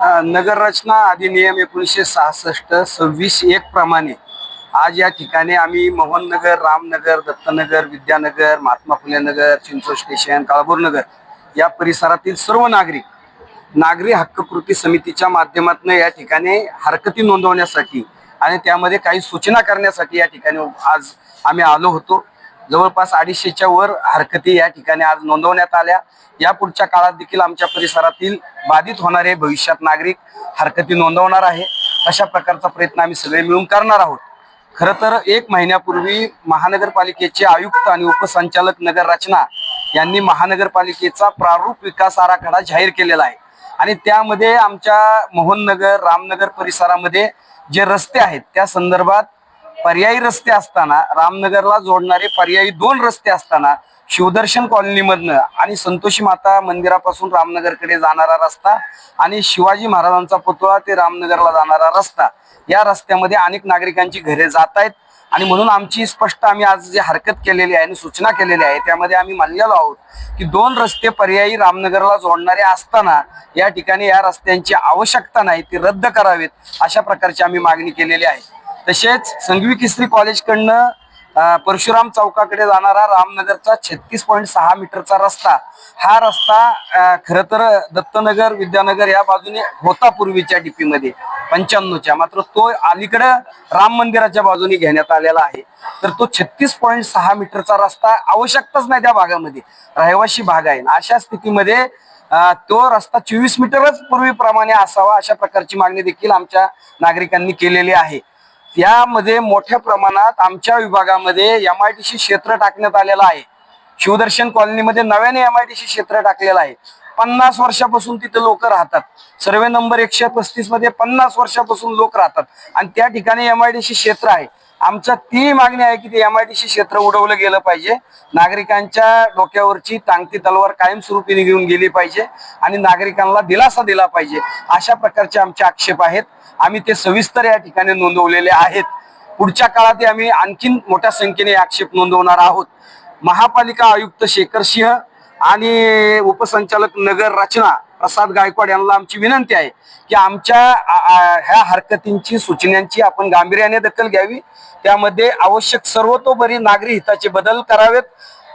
नगररचना अधिनियम एकोणीसशे सहासष्ट सव्वीस एक प्रमाणे आज या ठिकाणी आम्ही मोहननगर रामनगर दत्तनगर विद्यानगर महात्मा फुले नगर चिंचोड स्टेशन काळभोर नगर या परिसरातील सर्व नागरिक नागरी हक्क कृती समितीच्या माध्यमातून या ठिकाणी हरकती नोंदवण्यासाठी आणि त्यामध्ये काही सूचना करण्यासाठी या ठिकाणी आज आम्ही आलो होतो. जवळपास अडीचशेच्या वर हरकती या ठिकाणी आज नोंदवण्यात आल्या. या पुढच्या काळात देखील आमच्या परिसरातील बाधित होणारे भविष्यात नागरिक हरकती नोंदवणार आहे. अशा प्रकारचा प्रयत्न आम्ही सगळे मिळून करणार आहोत. खरं तर एक महिन्यापूर्वी महानगरपालिकेचे आयुक्त आणि उपसंचालक नगर रचना यांनी महानगरपालिकेचा प्रारूप विकास आराखडा जाहीर केलेला आहे. आणि त्यामध्ये आमच्या मोहननगर रामनगर परिसरामध्ये जे रस्ते आहेत त्या संदर्भात पर्यायी रस्ते असताना रामनगरला जोडणारे पर्यायी दोन रस्ते असताना शिवदर्शन कॉलनीमधनं आणि संतोषी माता मंदिरापासून रामनगरकडे जाणारा रस्ता आणि शिवाजी महाराजांचा पुतळा ते रामनगरला जाणारा रस्ता या रस्त्यामध्ये अनेक नागरिकांची घरे जात आहेत. आणि म्हणून आमची स्पष्ट आम्ही आज जे हरकत केलेली आहे आणि सूचना केलेली आहे त्यामध्ये आम्ही मानलेलो आहोत की दोन रस्ते पर्यायी रामनगरला जोडणारे असताना या ठिकाणी या रस्त्यांची आवश्यकता नाही ती रद्द करावेत अशा प्रकारची आम्ही मागणी केलेली आहे. तसेच संघवी किसरी कॉलेजकडनं परशुराम चौकाकडे जाणारा रामनगरचा छत्तीस पॉईंट सहा मीटरचा रस्ता. हा रस्ता खर तर दत्तनगर विद्यानगर या बाजूने होता पूर्वीच्या डीपीमध्ये पंच्याण्णवच्या. मात्र तो अलीकडं राम मंदिराच्या बाजूने घेण्यात आलेला आहे. तर तो छत्तीस पॉईंट सहा मीटरचा रस्ता आवश्यकताच नाही त्या भागामध्ये. रहिवाशी भाग आहे. अशा स्थितीमध्ये तो रस्ता चोवीस मीटरच पूर्वीप्रमाणे असावा अशा प्रकारची मागणी देखील आमच्या नागरिकांनी केलेली आहे. यामध्ये मोठ्या प्रमाणात आमच्या विभागामध्ये एम आय टी सी क्षेत्र टाकण्यात आलेलं आहे. शिवदर्शन कॉलनीमध्ये नव्याने एम आय टी सी क्षेत्र टाकलेलं आहे. पन्नास वर्षापासून तिथे लोक राहतात. सर्वे नंबर एकशे पस्तीसमध्ये पन्नास वर्षापासून लोक राहतात. आणि त्या ठिकाणी एम आय डी सी क्षेत्र आहे. आमच्या ती मागणी आहे की ते एम आय डी सी क्षेत्र उडवलं गेलं पाहिजे. नागरिकांच्या डोक्यावरची टांगती तलवार कायमस्वरूपी निघून गेली पाहिजे आणि नागरिकांना दिलासा दिला पाहिजे अशा प्रकारचे आमचे आक्षेप आहेत. आम्ही ते सविस्तर या ठिकाणी नोंदवलेले आहेत. पुढच्या काळात आम्ही आणखीन मोठ्या संख्येने आक्षेप नोंदवणार आहोत. महापालिका आयुक्त शेखर सिंह आणि उपसंचालक नगर रचना प्रसाद गायकवाड यांना आमची विनंती आहे की आमच्या ह्या हरकतींची सूचनांची आपण गांभीर्याने दखल घ्यावी. त्यामध्ये आवश्यक सर्वतोपरी नागरी हिताचे बदल करावेत.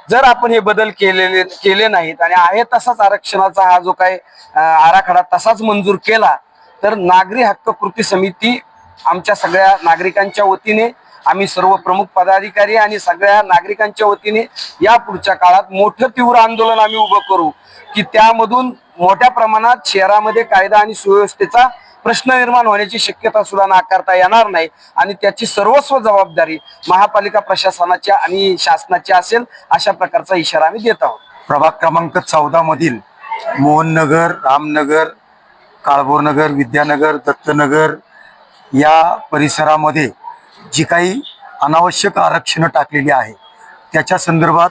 जर आपण हे बदल केलेले केले नाहीत आणि आहे तसाच आरक्षणाचा हा जो काय आराखडा तसाच मंजूर केला तर नागरी हक्क कृती समिती आमच्या सगळ्या नागरिकांच्या वतीने आम्ही सर्व प्रमुख पदाधिकारी आणि सगळ्या नागरिकांच्या वतीने या पुढच्या काळात मोठं तीव्र आंदोलन आम्ही उभं करू की त्यामधून मोठ्या प्रमाणात शहरामध्ये कायदा आणि सुव्यवस्थेचा प्रश्न निर्माण होण्याची शक्यता सुद्धा नाकारता येणार नाही आणि त्याची सर्वस्व जबाबदारी महापालिका प्रशासनाच्या आणि शासनाची असेल अशा प्रकारचा इशारा आम्ही देत आहोत. प्रभाग क्रमांक चौदा मधील मोहननगर रामनगर काळभोरनगर विद्यानगर दत्तनगर या परिसरामध्ये जी काही अनावश्यक आरक्षणं टाकलेली आहे. त्याच्या संदर्भात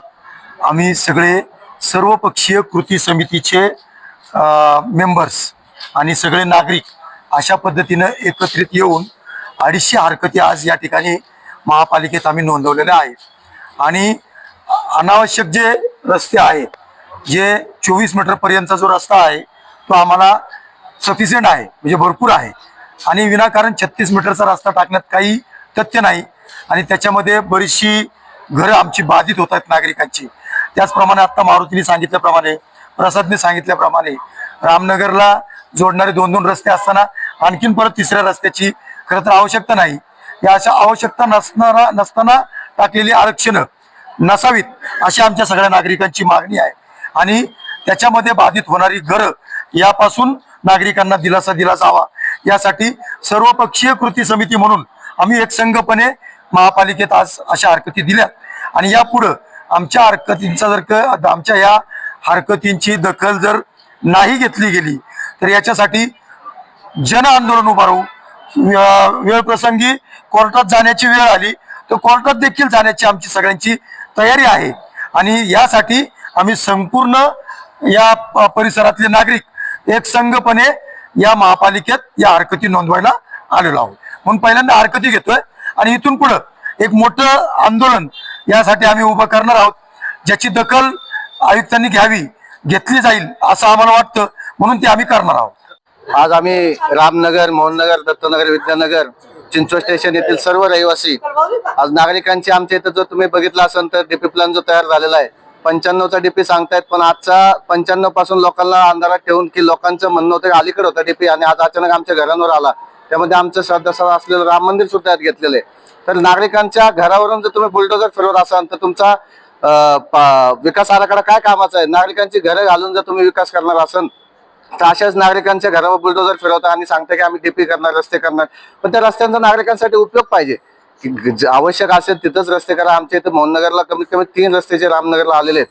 आम्ही सगळे सर्वपक्षीय कृती समितीचे मेंबर्स आणि सगळे नागरिक अशा पद्धतीनं एकत्रित येऊन अडीचशे हरकती आज या ठिकाणी महापालिकेत आम्ही नोंदवलेल्या आहेत. आणि अनावश्यक जे रस्ते आहेत जे चोवीस मीटरपर्यंतचा जो रस्ता आहे तो आम्हाला सफिशियंट आहे म्हणजे भरपूर आहे. आणि विनाकारण छत्तीस मीटरचा रस्ता टाकण्यात काही तथ्य नाही. आणि त्याच्यामध्ये बरीचशी घरं आमची बाधित होत आहेत नागरिकांची. त्याचप्रमाणे आत्ता मारुतीने सांगितल्याप्रमाणे प्रसादने सांगितल्याप्रमाणे रामनगरला जोडणारे दोन दोन रस्ते असताना आणखीन परत तिसऱ्या रस्त्याची खरं तर आवश्यकता नाही. या अशा आवश्यकता नसणारा नसताना टाकलेली आरक्षणं नसावीत अशी आमच्या सगळ्या नागरिकांची मागणी आहे. आणि त्याच्यामध्ये बाधित होणारी घरं यापासून नागरिकांना दिलासा दिला जावा. यासाठी सर्वपक्षीय कृती समिती म्हणून आम्ही एक संघपणे महापालिकेत आज अशा हरकती दिल्या आणि यापुढं आमच्या हरकतींचा जर क आमच्या या हरकतींची दखल जर नाही घेतली गेली तर याच्यासाठी जन आंदोलन उभारू वेळ प्रसंगी कोर्टात जाण्याची वेळ आली तर कोर्टात देखील जाण्याची आमची सगळ्यांची तयारी आहे. आणि यासाठी आम्ही संपूर्ण या प- परिसरातले नागरिक एक संघपणे या महापालिकेत या हरकती नोंदवायला आलेलो आहोत. म्हणून पहिल्यांदा हरकती घेतोय. आणि इथून पुढं एक मोठं आंदोलन यासाठी आम्ही उभं करणार आहोत ज्याची दखल आयुक्तांनी घ्यावी घेतली जाईल असं आम्हाला वाटतं. म्हणून ते आम्ही करणार आहोत. आज आम्ही रामनगर मोहननगर दत्तनगर विद्यानगर चिंचवड स्टेशन येथील सर्व रहिवासी आज नागरिकांची आमच्या इथं जो तुम्ही बघितला असाल तर डीपी प्लॅन जो तयार झालेला आहे पंच्याण्णवचा डीपी सांगतायत पण आजचा पंच्याण्णवपासून लोकांना अंधारात ठेवून की लोकांचं म्हणणं होतं अलीकडे होता डीपी आणि आज अचानक आमच्या घरांवर आला. त्यामध्ये आमचं श्रद्धास्थळ असलेलं राम मंदिर सुद्धा यात घेतलेलं आहे. तर नागरिकांच्या घरावरून जर तुम्ही बुलडोजर फिरवत असाल तर तुमचा विकास आराखडा काय कामाचा आहे? नागरिकांची घरं घालून जर तुम्ही विकास करणार असाल तर अशाच नागरिकांच्या घरावर बुलडोजर फिरवता आणि सांगता की आम्ही डीपी करणार रस्ते करणार. पण त्या रस्त्यांचा नागरिकांसाठी उपयोग पाहिजे. जे आवश्यक असेल तिथंच रस्ते करा. आमच्या इथं मोहननगरला कमीत कमी तीन रस्ते जे रामनगरला आलेले आहेत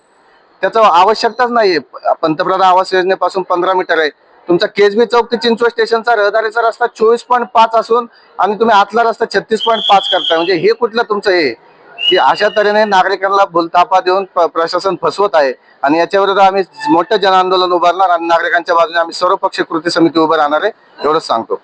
त्याचं आवश्यकताच नाहीये. पंतप्रधान आवास योजनेपासून पंधरा मीटर आहे. तुमचा केजबी चौक ते चिंचवड स्टेशनचा रहदारीचा रस्ता चोवीस पॉईंट पाच असून आणि तुम्ही आतला रस्ता छत्तीस पॉईंट पाच करताय. म्हणजे हे कुठलं तुमचं हे? की अशा तऱ्हेने नागरिकांना भूलतापा देऊन प्रशासन फसवत आहे आणि याच्या विरुद्ध आम्ही मोठं जनआंदोलन उभारणार आणि नागरिकांच्या बाजूने आम्ही सर्वपक्षीय कृती समिती उभं राहणार आहे एवढंच सांगतो.